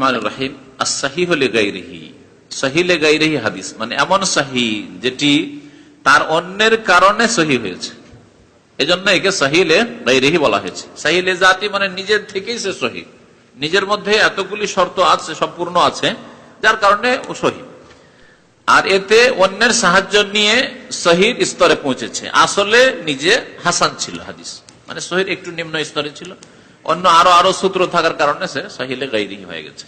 রহমান রাহিম Asahi হলে গাইরিহি সহিলে গাইরিহি হাদিস মানে এমন সাহি যেটি তার অন্যের কারণে সহি হয়েছে। এজন্য একে সাহিলে গাইরিহি বলা হয়েছে। সাহিলে জাতি মানে নিজের থেকেই সে সহি। নিজের মধ্যে এতগুলি শর্ত আছে, সম্পূর্ণ আছে, যার কারণে ও সহি। আর এতে অন্যের সাহায্য নিয়ে সহির স্তরে পৌঁছেছে। আসলে নিজে হাসান ছিল হাদিস। মানে সহির একটু নিম্ন স্তরে ছিল। অন্য আরও আরও সূত্র থাকার কারণে সে সহিলে গাইরি হয়ে গেছে।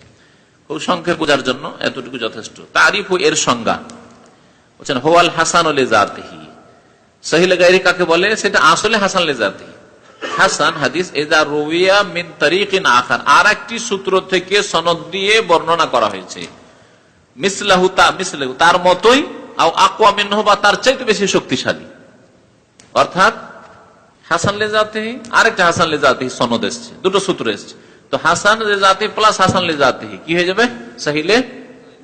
খুব সংক্ষেপ বোঝার জন্য এতটুকু যথেষ্ট। তারিফ এর সংজ্ঞা। বলছেন, হোয়াল হাসান লেজাতিহি। সহিলে গাইরি কাকে বলে? সেটা আসলে হাসান লেজাতিহি হাসান হাদিস এজা রুইয়া মিন তারিকিন আখার। আর একটি সূত্র থেকে সনদ দিয়ে বর্ণনা করা হয়েছে। মিসলাহু তা, মিসলাহু তার মতোই, আও আকওয়া মিনহু বা তার চাইতে বেশি শক্তিশালী। অর্থাৎ হাসান লে জাতিহি আরেকটা হাসান লে জাতিহি সনদ এসছে, দুটো সূত্র এসছে। তো হাসান লেজাতি প্লাস হাসান লে জাতিহি কি হয়ে যাবে? সাহিলে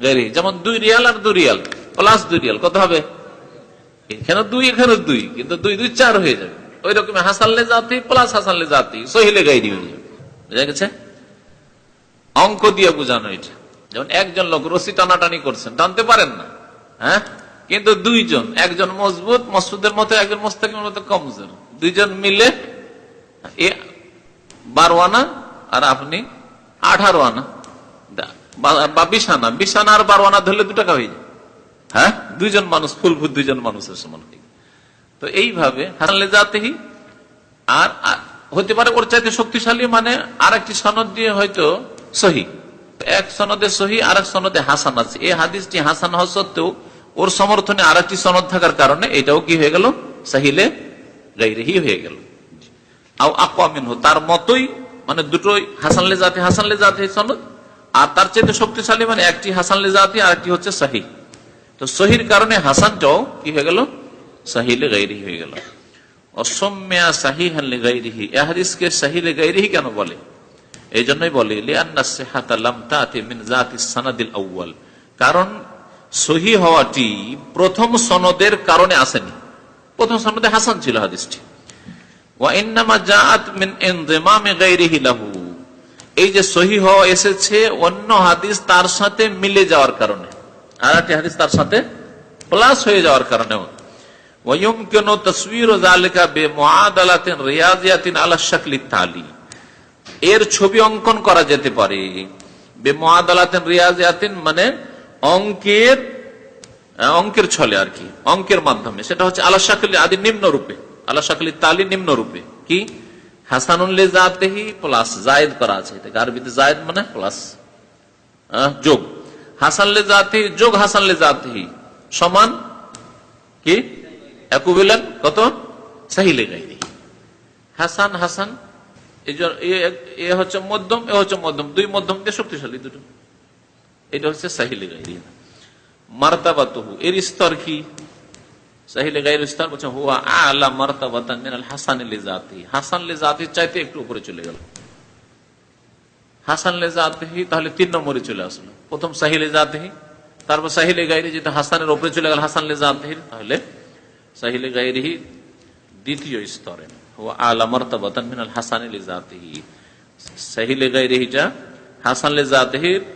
গেরি যেমন দুই রিয়াল আর দুই রিয়াল। প্লাস দুই রিয়াল কত হবে? এখানে দুই এখানে দুই, কিন্তু দুই দুই, চার হয়ে যাবে। ওই রকম হাসান লে জাতি প্লাস হাসান লে জাতি, সহিলে গাইরি হয়ে যাবে। বুঝা গেছে? অঙ্ক দিয়ে বোঝানো এটা। যেমন একজন লোক রশি টানাটানি করছেন, টানতে পারেন না। হ্যাঁ? কিন্তু দুইজন, একজন মজবুত, মসুদের মতো, একজন মোস্তাকিমের মতো কমজোর দুইজন মিলে বারো আনা, আর আপনি আঠারো আনা। বা বিশ আনা। বিশ আনা আর বারো আনা ধরলে দু টাকা হয়ে যায়। হ্যাঁ? দুইজন মানুষ ফুলফুল দুইজন মানুষের সমান হয়ে। তো এইভাবে হাসানলে যাতেই আর হতে পারে ওর চাইতে শক্তিশালী মানে আর একটি সনদ দিয়ে হয়তো সহি। এক সনদে সহি আর এক সনদে হাসান আছে। এই হাদিসটি হাসান হওয়া সত্ত্বেও ওর সমর্থনে আর একটি সনদ থাকার কারণে এটাও কি হয়ে গেল? সাহিলে গাইরেহি হয়ে গেল। তার মতোই মানে দুটোই হাসানলে জাতি হাসানলে জাতি সনদ, আর তার চাইতে শক্তিশালী মানে একটি হাসানলে জাতি আর একটি হচ্ছে সাহি। তো সহির কারণে হাসানটাও কি হয়ে গেল? সাহিলে গাইরিহি হয়ে গেল। অসম্যা সাহি হানলে গাইরিহি এ হাদিসকে সাহিলে গাইরিহি কেন বলে? এই জন্যই বলে আউয়াল। কারণ সহি হওয়াটি প্রথম সনদের কারণে আসেনি। প্রথম সনদে হাসান ছিল হাদিসটি। এই যে সহি হওয়া এসেছে, অন্য হাদিস তার সাথে মিলে যাওয়ার কারণে। আর একটি হাদিস তার সাথে প্লাস হয়ে যাওয়ার কারণে ওয়ায়ুমকিনু তাসওয়ীরু যালিকা বিমুআদালাতিন রিয়াজিয়াতিন আলা শাকলি তালি। এর ছবি অঙ্কন করা যেতে পারে। বেমাদালাতেন রিয়াজিয়াতিন মানে অঙ্কের অঙ্কের ছলে আর কি, অঙ্কের মাধ্যমে। সেটা হচ্ছে আল্লাহ শাকলি, আদি নিম্ন রূপে। আল্লাহ শাকলি তালি নিম্ন রূপে। কি? হাসানুল্লে জাতেহি প্লাস জায়েদ করা আছে। আরবিতে জায়েদ মানে প্লাস যোগ। হাসানলে জাতি, যোগ হাসানলে জাতিহি সমান কি? একুবিলান কত? সাহিলে গাইনি। হাসান হাসান এ হচ্ছে মধ্যম, এ হচ্ছে মধ্যম। দুই মধ্যম দিয়ে শক্তিশালী দুটো। এটা হচ্ছে সাহিলে গাইরি মার্তাবাতহু, এর স্তর কি? সাহিলে গাইর স্তর বলছে, হুয়া আলা মার্তাবাতান মিনাল হাসান লি জাতি। হাসান লি জাতির চাইতে একটু উপরে চলে গেল। হাসান লে জাতিহি তাহলে তিন নম্বরে চলে আসলো। প্রথম সাহিলে জাতিহি তারপর সাহিলে গাইরি যেটা হাসানের উপরে চলে গেল, হাসান লে জাতিহির তাহলে সাহিলে গাইরিহি দ্বিতীয় স্তরে। ও আলা মর্তবাতান মিনাল হাসান লে জাতিহি সাহিলে গাইরিহিটা হাসান লে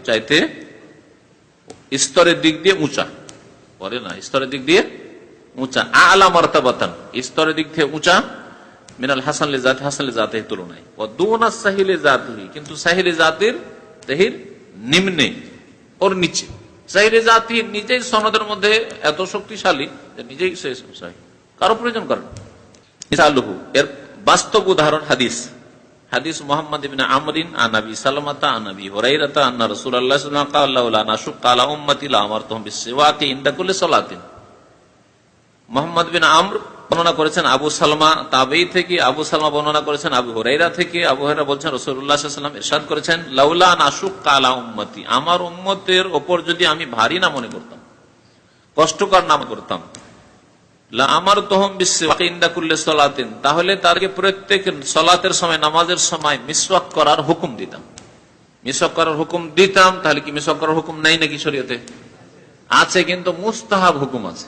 চাইতে স্তরের দিক দিয়ে উঁচা। বলে না, স্তরের দিক দিয়ে উঁচা। আলা মর্তবাতান, স্তরের দিক থেকে উঁচা। মিনাল হাসান হাসান জাতির তুলনায়। দুনা সাহিলে জাতিহি, কিন্তু সাহিলে জাতির তেহির নিম্নে ওর নিচে। সাহিলে জাতি নিজেই সনদের মধ্যে এত শক্তিশালী যে নিজেই কারও প্রয়োজন করেন এর বাস্তব উদাহরণ হাদিস। হাদিস মোহাম্মদ আমরিন মোহাম্মদ বিন আমর বর্ণনা করেছেন আবু সালমা তাবেই থেকে, আবু সালমা বর্ণনা করেছেন আবু হরাইরা থেকে, আবু হরাইরা বলছেন রসুল্লাহাম ইরশাদ করেছেন, লাউলা নাসুক কালা উম্মতি, আমার উম্মতের ওপর যদি আমি ভারী না মনে করতাম, কষ্টকর নাম করতাম আমার তহম করলে সলাতিন, তাহলে তারকে প্রত্যেক সলাতের সময়, নামাজের সময় মিসওয়াক করার হুকুম দিতাম। মিসওয়াক করার হুকুম দিতাম, তাহলে কি মিসওয়াক করার হুকুম নাই নাকি শরীয়তে? আছে কিন্তু মুস্তাহাব হুকুম আছে।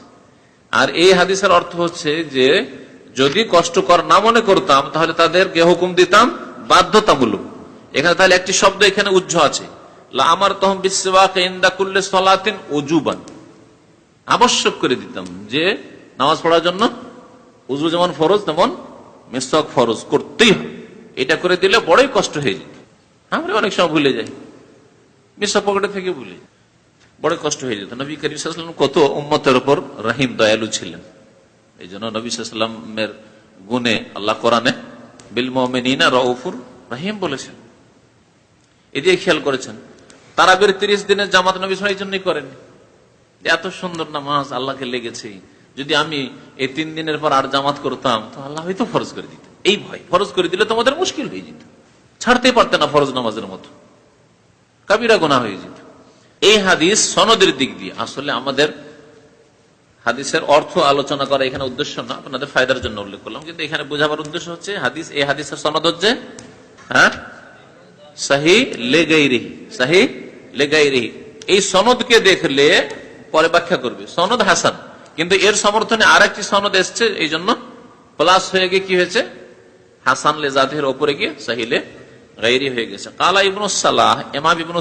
আর এই হাদিসের অর্থ হচ্ছে যে, যদি কষ্টকর না মনে করতাম, তাহলে তাদেরকে হুকুম দিতাম বাধ্যতামূলক। এখানে তাহলে একটি শব্দ এখানে উজ্জ্ব আছে। আমার তহম বিশ্ববাক ইন্দা করলে সলাতিন অজুবান আবশ্যক করে দিতাম যে, নামাজ পড়ার জন্য উজু যেমন ফরজ, তেমন মিসক ফরজ করতেই হবে। এটা করে দিলে বড়ই কষ্ট হয়ে যেত আমরা অনেক সময় ভুলে যাই। মিসক পকেটে থেকে ভুলে যাই। বড় কষ্ট হয়ে যেত। নবী করিম কত উম্মতের উপর রাহিম, দয়ালু ছিলেন। এই জন্য নবী সাল্লামের গুণে আল্লাহ কোরআনে বিল মোমেনিনা রউফুর রাহিম বলেছেন। এদিকে খেয়াল করেছেন, তারাবের তিরিশ দিনের জামাত নবী সাল এই জন্যই করেন এত সুন্দর নামাজ আল্লাহকে লেগেছে যদি আমি এই তিন দিনের পর আর জামাত করতাম, তো আল্লাহ হয়তো ফরজ করে দিত। এই ভয়, ফরজ করে দিলে তোমাদের মুশকিল হয়ে যেত। ছাড়তে পারতে না ফরজ নামাজের মতো। কাবিরা গোনা হয়ে যেত। এই হাদিস সনদের দিক দিয়ে। আসলে আমাদের হাদিসের অর্থ আলোচনা করা এখানে উদ্দেশ্য না, আপনাদের ফায়দার জন্য উল্লেখ করলাম। কিন্তু এখানে বোঝাবার উদ্দেশ্য হচ্ছে, হাদিস, এই হাদিসের সনদ হচ্ছে হ্যাঁ? সাহি লেগাই রেহি সাহি লেগাই রেহি এই সনদকে দেখলে পরে ব্যাখ্যা করবে। সনদ হাসান, কিন্তু এর সমর্থনে আর একটি সনদ এসছে, এই জন্য প্লাস হয়ে গিয়ে কি হয়েছে? হাসান লে জাতের ওপরে গিয়ে সাহিলে গাইরি হয়ে গেছে। কালা ইবনু সালাহ এমাম ইবনু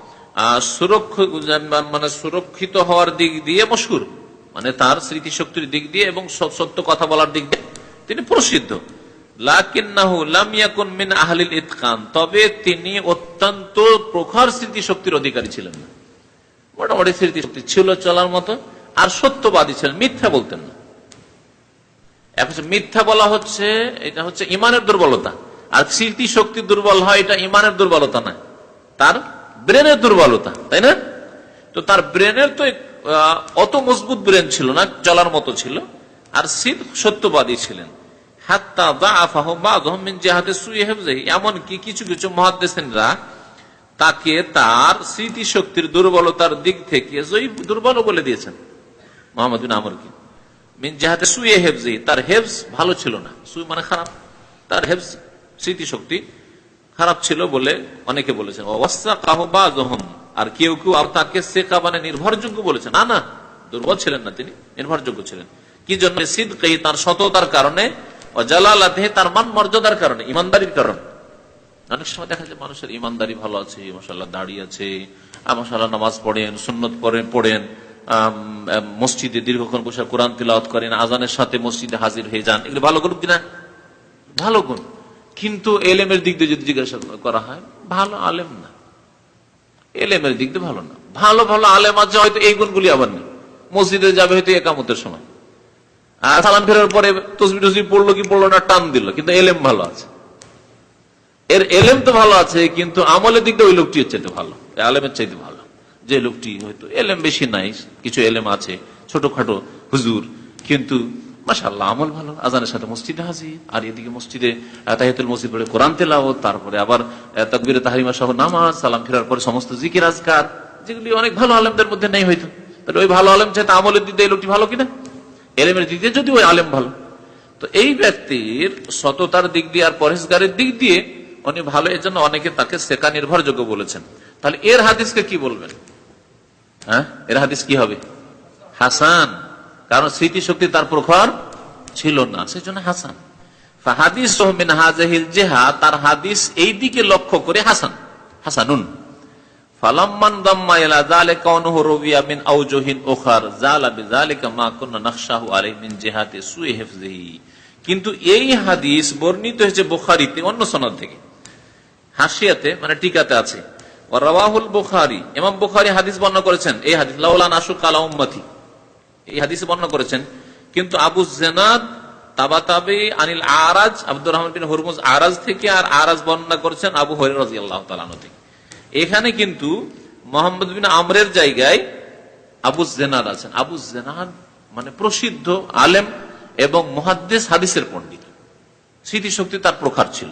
মানে সুরক্ষিত হওয়ার দিক দিয়ে মশহুর। মানে তার স্মৃতিশক্তির দিক দিয়ে এবং সত্য কথা বলার দিক দিয়ে তিনি প্রসিদ্ধ। তবে তিনি অত্যন্ত প্রখর স্মৃতিশক্তির অধিকারী ছিলেন না। মোটামুটি স্মৃতিশক্তি ছিল চলার মতো, আর সত্যবাদী ছিলেন, মিথ্যা বলতেন না। এখন মিথ্যা বলা হচ্ছে, এটা হচ্ছে ইমানের দুর্বলতা। আর স্মৃতিশক্তি দুর্বল হয়, এটা ইমানের দুর্বলতা না তার ব্রেনের দুর্বলতা, তাই না? তো তার ব্রেনের তো অত মজবুত ব্রেন ছিল না চলার মতো ছিল, আর সিদ সত্যবাদী ছিলেন। মিন এমনকি কিছু কিছু তাকে তার স্মৃতি শক্তির দুর্বলতার দিক থেকে দুর্বল বলে দিয়েছেন। তার ভালো ছিল না। মানে খারাপ। তার হেফজ স্মৃতিশক্তি খারাপ ছিল বলে অনেকে বলেছেন। অবস্থা কাহবা জহম আর কেউ কেউ তাকে সেকা মানে নির্ভরযোগ্য বলেছেন। না না, দুর্বল ছিলেন না তিনি, নির্ভরযোগ্য ছিলেন। কি জন্য? সিদ্ধ তার সততার কারণে জালালাতে তার মান মর্যাদার কারণে, ইমানদারির কারণে। অনেক সময় দেখা যায় মানুষের ইমানদারি ভালো আছে মশাল্লাহ দাঁড়িয়ে আছে মশাল্লাহ নামাজ পড়েন, সুন্নত পড়েন পড়েন মসজিদে দীর্ঘক্ষণ বসে কোরআন তিলাওয়াত করেন আজানের সাথে মসজিদে হাজির হয়ে যান। এগুলো ভালো গুণ কিনা ভালো গুণ কিন্তু এলেমের দিক দিয়ে যদি জিজ্ঞাসা করা হয়, ভালো আলেম না। এলেমের দিক দিয়ে ভালো না। ভালো ভালো আলেম আছে, হয়তো এই গুণগুলি আবার নেই। মসজিদে যাবে হয়তো একামতের সময়। আর সালাম ফেরার পরে তসবি টসবি পড়ল কি পড়ল না, টান দিল। কিন্তু এলেম ভালো আছে। এর এলেম তো ভালো আছে, কিন্তু আমলের দিক দিয়ে ওই লোকটি চাইতে ভালো। আলেমের চাইতে ভালো। যে লোকটি হয়তো এলেম বেশি নাই, কিছু এলেম আছে, ছোটখাটো হুজুর, কিন্তু মাসাল্লাহ আমল ভালো। আজানের সাথে মসজিদে হাজির আর এদিকে মসজিদে আহ, তাহিয়াতুল মসজিদ পড়ে কোরআন তেলাওয়াত তারপরে আবার তাকবীরে তাহারিমা সহ নামাজ সালাম ফেরার পরে সমস্ত জিকির আজকার যেগুলি অনেক ভালো আলেমদের মধ্যে নেই হয়তো। তাহলে ওই ভালো আলেম চাইতে আমলের দিয়ে এই লোকটি ভালো কিনা? এলেমের দিয়ে যদি ওই আলেম ভালো। তো এই ব্যক্তির সততার দিক দিয়ে আর পরেশগারের দিক দিয়ে উনি ভালো এর জন্য অনেকে তাকে সেকা নির্ভরযোগ্য বলেছেন। তাহলে এর হাদিসকে কি বলবেন? হ্যাঁ? এর হাদিস কি হবে? হাসান। কারণ স্মৃতিশক্তি তার প্রখর ছিল না সেই জন্য হাসান হাদিস হাজাহিল জেহা তার হাদিস এই দিকে লক্ষ্য করে হাসান, হাসানুন। মা মিন কিন্তু এই হাদিস বর্ণিত হয়েছে অন্য থেকে। হাসিয়াতে মানে টিকাতে আছে। হাদিস বর্ণনা করেছেন, এই হাদিস লাউলা নাসু কালা উম্মতি। এই হাদিস বর্ণনা করেছেন, কিন্তু আবু জেনাদ, তাবা তাবি, আনিল আরাজ, Abdur Rahman bin Hurmuz Araj থেকে আর আরাজ বর্ণনা করছেন আবু হরি রাজি আল্লাহ থেকে। এখানে কিন্তু মোহাম্মদ বিন আমরের জায়গায় আবু জেনাদ আছেন। আবু জেনাদ মানে প্রসিদ্ধ আলেম এবং মহাদ্দেশ হাদিসের পণ্ডিত। স্মৃতিশক্তি তার প্রখার ছিল।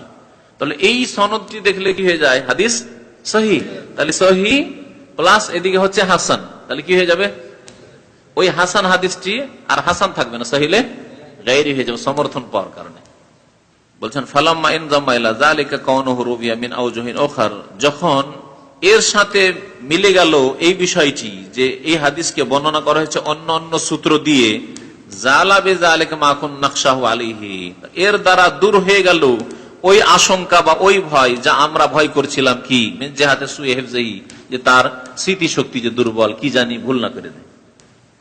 তাহলে এই সনদটি দেখলে কি হয়ে যায়? হাদিস সহি তাহলে সহি প্লাস এদিকে হচ্ছে হাসান। তাহলে কি হয়ে যাবে? ওই হাসান হাদিসটি আর হাসান থাকবে না, সহিলে গাইরি হয়ে যাবে সমর্থন পাওয়ার কারণে। বলছেন যখন এর সাথে মিলে গেল এই বিষয়টি যে এই হাদিসকে বর্ণনা করা হয়েছে অন্য অন্য সূত্র দিয়ে জালাবে এর দ্বারা দূর হয়ে গেল ওই আশঙ্কা বা ওই ভয় যা আমরা ভয় করছিলাম কি? জেহাতে সুয়ে হেফজাই, যে তার স্মৃতিশক্তি যে দুর্বল, কি জানি ভুল না করে দেয়।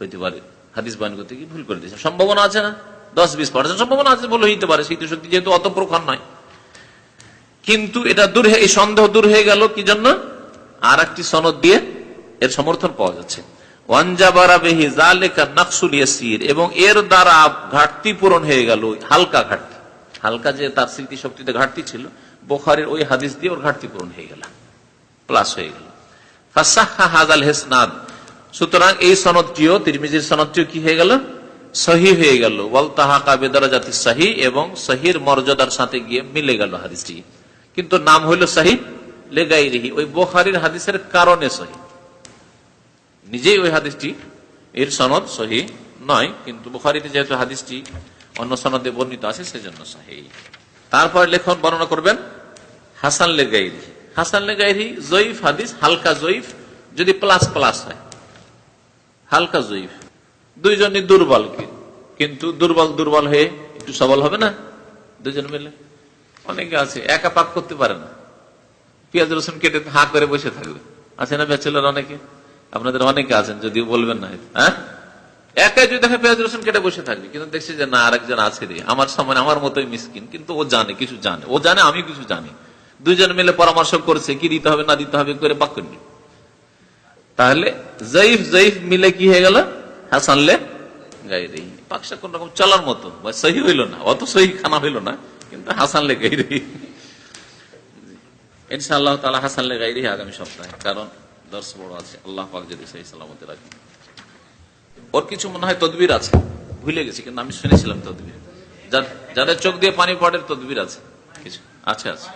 হইতে পারে। হাদিস বান করতে কি ভুল করে দিয়েছে। সম্ভাবনা আছে না? দশ বিশ পার্সেন্ট সম্ভাবনা আছে বলে হইতে পারে। স্মৃতি শক্তি যেহেতু অত প্রখর নয় কিন্তু এটা দূর এই সন্দেহ দূর হয়ে গেল কি জন্য? আর একটি সনদ দিয়ে এর সমর্থন পাওয়া যাচ্ছে। এবং এর দ্বারা ঘাটতি পূরণ হয়ে গেল। হালকা ঘাটতি। হালকা যে তার স্মৃতি শক্তিতে ঘাটতি ছিল, বোখারের ওই হাদিস দিয়ে ওর ঘাটতি পূরণ হয়ে গেল। প্লাস হয়ে গেল। হাজাল হেসনাদ। সুতরাং এই সনদটিও, তিরমিজির সনদটিও কি হয়ে গেল? সহি হয়ে গেল। ওয়াল তাহা কাবেদারা জাতি সাহি এবং সহির মর্যাদার সাথে গিয়ে মিলে গেল হাদিসটি। কিন্তু নাম হইল সাহি লেগাই রিহি ওই বোখারির হাদিসের কারণে সহি। নিজেই ওই হাদিসটি, এর সনদ সহি নয়, কিন্তু বুখারিতে যেহেতু হাদিসটি অন্য সনদে বর্ণিত আছে, সেজন্য সহি। তারপর লেখন বর্ণনা করবেন, হাসান লেগাইরি হাসান লেগাইরি জয়ীফ হাদিস, হালকা জয়ীফ, যদি প্লাস প্লাস হয়। হালকা জয়ীফ। দুইজনই দুর্বল কিন্তু দুর্বল দুর্বল হয়ে একটু সবল হবে না? দুজন মিলে? অনেকে আছে, একা পাক করতে পারে না। পেঁয়াজ রসুন কেটে হা করে বসে থাকবে। আছে না ব্যাচেলার অনেকে? আপনাদের অনেকে আছেন, যদিও বলবেন না হ্যাঁ? একাই যদি দেখে পেঁয়াজ রসুন কেটে বসে থাকবে, কিন্তু দেখছি যে না, আরেকজন আছে রে। আমার সময় আমার মতোই মিসকিন, কিন্তু ও জানে, কিছু জানে। ও জানে, আমি কিছু জানি। দুজন মিলে পরামর্শ করছে, কি দিতে হবে, না দিতে হবে, করে করে নিল। তাহলে জয়ীফ জয়ীফ মিলে কি হয়ে গেল? হাসানলে গাইরি পাকসা কোন রকম চলার মতো। বা সহি হইল না, অত সহি খানা হইল না, কিন্তু হাসানলে গাইরি ইনশাআল্লাহ তালা হাসানলে গাইরি আগামী সপ্তাহে, কারণ দর্শ বড় আছে। আল্লাহ পাক যদি সেই সালামতে রাখি। ওর কিছু মনে হয় তদবির আছে। ভুলে গেছি, কিন্তু আমি শুনেছিলাম তদবির। যাদের চোখ দিয়ে পানি পড়ে তদবির আছে। কিছু আছে আছে।